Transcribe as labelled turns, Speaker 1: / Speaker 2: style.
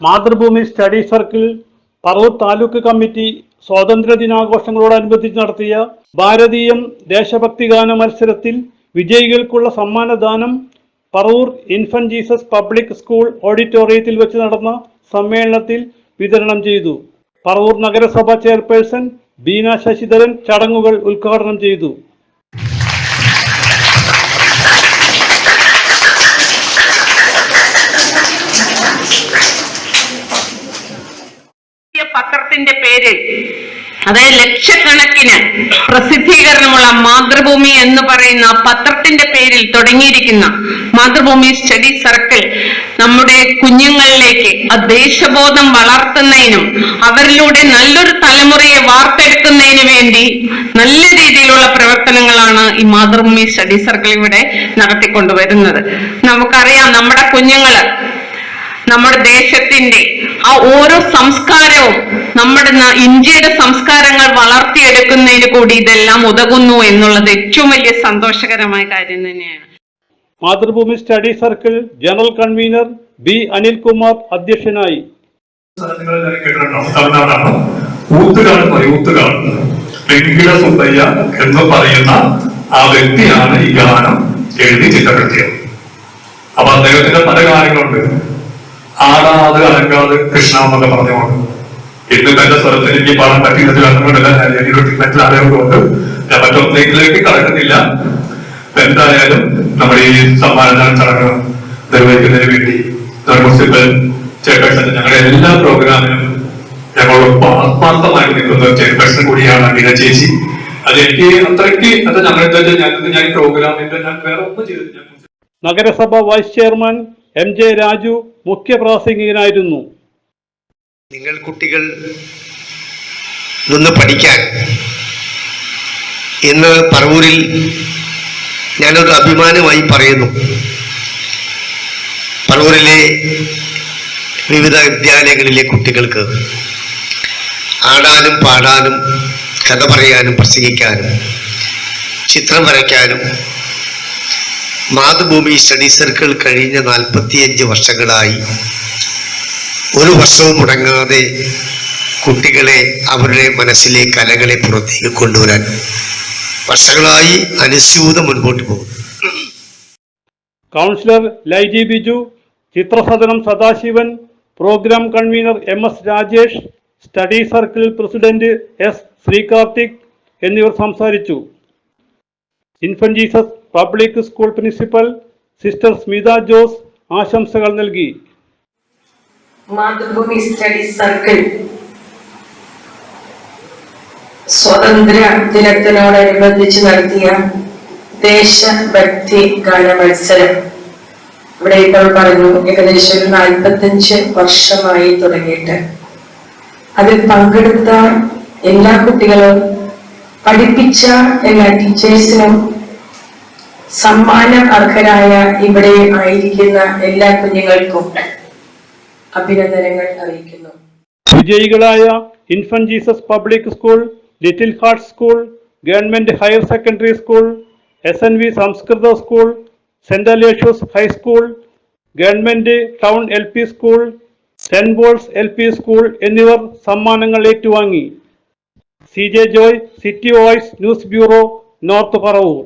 Speaker 1: Mathrubhumi study circle Paravur taluk committee സ്വാതന്ത്ര്യ ദിനാഘോഷങ്ങളോടനുബന്ധിച്ച് നടത്തിയ ഭാരതീയം ദേശഭക്തി ഗാന മത്സരത്തിൽ വിജയികൾക്കുള്ള സമ്മാനദാനം Paravur infant Jesus public school ഓഡിറ്റോറിയത്തിൽ വെച്ച് നടന്ന സമ്മേളനത്തിൽ വിതരണം ചെയ്തു. പറവൂർ നഗരസഭ ചെയർപേഴ്സൺ ബീന ശശിധരൻ ചടങ്ങുകൾ ഉദ്ഘാടനം ചെയ്തു.
Speaker 2: ഈ പത്രത്തിന്റെ പേരിൽ അതായത് ലക്ഷക്കണക്കിന് പ്രസിദ്ധീകരണമുള്ള മാതൃഭൂമി എന്ന് പറയുന്ന പത്രത്തിന്റെ പേരിൽ തുടങ്ങിയിരിക്കുന്ന മാതൃഭൂമി സ്റ്റഡി സർക്കിൾ നമ്മുടെ കുഞ്ഞുങ്ങളിലേക്ക് ആ ദേശബോധം വളർത്തുന്നതിനും അവരിലൂടെ നല്ലൊരു തലമുറയെ വാർത്തെടുക്കുന്നതിനു വേണ്ടി നല്ല രീതിയിലുള്ള പ്രവർത്തനങ്ങളാണ് ഈ മാതൃഭൂമി സ്റ്റഡി സർക്കിൾ ഇവിടെ നടത്തിക്കൊണ്ടുവരുന്നത്. നമുക്കറിയാം നമ്മുടെ കുഞ്ഞുങ്ങൾ നമ്മുടെ ദേശത്തിന്റെ ആ ഓരോ സംസ്കാരവും നമ്മുടെ ഇന്ത്യയുടെ സംസ്കാരങ്ങൾ വളർത്തിയെടുക്കുന്നതിന് കൂടി ഇതെല്ലാം ഉതകുന്നു എന്നുള്ളത് ഏറ്റവും വലിയ സന്തോഷകരമായ കാര്യം തന്നെയാണ്.
Speaker 1: Mathrubhumi study circle general convener B Anilkumar അധ്യക്ഷനായി.
Speaker 3: എന്ന് പറയുന്ന ആ വ്യക്തിയാണ് ഈ ഗാനം എഴുതി ചിട്ടപ്പെടുത്തിയത് അപ്പൊ അദ്ദേഹത്തിന്റെ പല കാര്യങ്ങളുണ്ട്. ആടാത് അലങ്കാത് കൃഷ്ണ എന്നൊക്കെ പറഞ്ഞുകൊണ്ട്. ഇന്ന് തന്റെ സ്ഥലത്ത് എനിക്ക് പാടാൻ പറ്റിയതിൽ അങ്ങോട്ടല്ല മറ്റു കൊണ്ട് ഞാൻ മറ്റൊന്നിലേക്ക് കടക്കുന്നില്ല. എന്തായാലും നമ്മുടെ ഈ സമ്മാനദാന ചടങ്ങ് നിർവഹിക്കുന്നതിന് വേണ്ടി മുൻസിപ്പൽ ചെയർപേഴ്സൺ ഞങ്ങളുടെ എല്ലാ പ്രോഗ്രാമിനും ഞങ്ങളോടൊപ്പം ആത്മാർത്ഥമായി നിൽക്കുന്ന ചെയർപേഴ്സൺ കൂടിയാണ് അഖില ചേച്ചി. അത് എനിക്ക് അത്രയ്ക്ക് അത് ഞങ്ങളുടെ ഞാൻ പ്രോഗ്രാമിന്റെ ഞാൻ വേറെ ഒന്നും ചെയ്തിട്ടില്ല.
Speaker 1: നഗരസഭ vice chairman M J Raju മുഖ്യ പ്രാസംഗികനായിരുന്നു
Speaker 4: നിങ്ങൾ കുട്ടികൾ നിന്ന് പഠിക്കാൻ ഇന്ന് പറവൂരിൽ ഞാനൊരു അഭിമാനമായി പറയുന്നു. പറവൂരിലെ വിവിധ വിദ്യാലയങ്ങളിലെ കുട്ടികൾക്ക് ആടാനും പാടാനും കഥ പറയാനും പ്രസംഗിക്കാനും ചിത്രം വരയ്ക്കാനും മാതൃഭൂമി സ്റ്റഡി സർക്കിൾ കഴിഞ്ഞ നാൽപ്പത്തിയഞ്ച് വർഷങ്ങളായി. ഒരു വർഷവും മുടങ്ങാതെ കുട്ടികളെ അവരുടെ മനസ്സിലെ കലകളെ പുറത്തേക്ക് കൊണ്ടുവരാൻ വർഷങ്ങളായി അനുസ്യൂതം മുൻപോട്ട് പോകും
Speaker 1: councillor Laiji Biju Chithrasadanam Sadasivan programme convener M S Rajesh study circle president S Sreekarthik എന്നിവർ സംസാരിച്ചു. Infant Jesus public school principal sister Smitha Jose ആശംസകൾ നൽകി.
Speaker 5: Mathrubhumi study circle. സ്വതന്ത്ര ദിനത്തിനോടനുബന്ധിച്ച് നടത്തിയ ദേശഭക്തി ഗാന മത്സരം. ഇവിടെ ഇപ്പോൾ പറഞ്ഞു ഏകദേശം ഒരു നാൽപ്പത്തഞ്ച് വർഷമായി തുടങ്ങിയിട്ട്. അതിൽ പങ്കെടുത്ത എല്ലാ കുട്ടികളും പഠിപ്പിച്ച എല്ലാ ടീച്ചേഴ്സിനും സമ്മാന അർഹരായ ഇവിടെ ആയിരിക്കുന്ന എല്ലാ കുഞ്ഞുങ്ങൾക്കും അഭിനന്ദനങ്ങൾ അറിയിക്കുന്നു.
Speaker 1: വിജയികളായ infant Jesus public school little heart school government higher secondary school S N V സംസ്കൃത school saint Aloysius high school government town L P school saint Paul's L P school എന്നിവർ സമ്മാനങ്ങൾ ഏറ്റുവാങ്ങി. C J Joy city voice news bureau north Paravur.